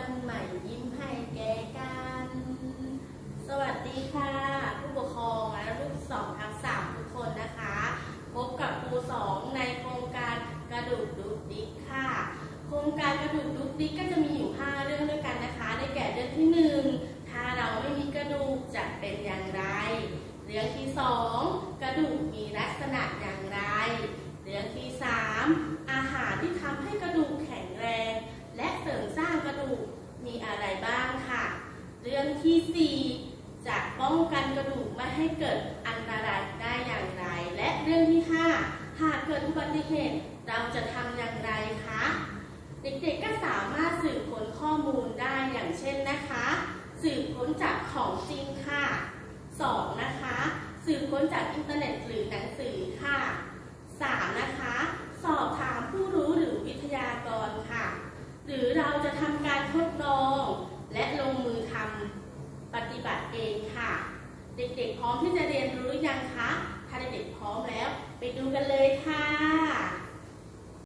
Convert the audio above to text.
วันใหม่ยิ้มให้แกกัน สวัสดีค่ะ ผู้ปกครองและลูกสองทั้งสามทุกคนนะคะ พบกับครูสองในโครงการกระดูกดุกดิ๊กค่ะ โครงการกระดูกดุกดิ๊กก็จะมีอยู่ 5 เรื่องด้วยกันนะคะ ได้แก่เรื่องที่ 1 ถ้าเราไม่มีกระดูกจะเป็นอย่างไร เรื่องที่ 2 กระดูกมีลักษณะอย่างไร เรื่องที่ 3 มีอะไรบ้างค่ะ เรื่องที่ 4 จะป้องกันกระดูกไม่ให้เกิดอันตรายได้อย่างไร และเรื่องที่ 5 หากเกิดอุบัติเหตุเราจะทำอย่างไรคะเด็กๆก็สามารถสืบค้นข้อมูลได้อย่างเช่นนะคะ สืบค้นจากของจริงค่ะ 2. นะคะ สืบค้นจากอินเทอร์เน็ตหรือหนังสือค่ะ 3. นะคะ สอบถามผู้รู้หรือวิทยากรค่ะ หรือเราจะทำการทดลอง และลงมือทำป ฏิบัติเองค่ะ เด็กๆพร้อมที่จะเรียนรู้หรือยังคะ ถ้าเด็กๆพร้อมแล้ว ไปดูกันเลยค่ะ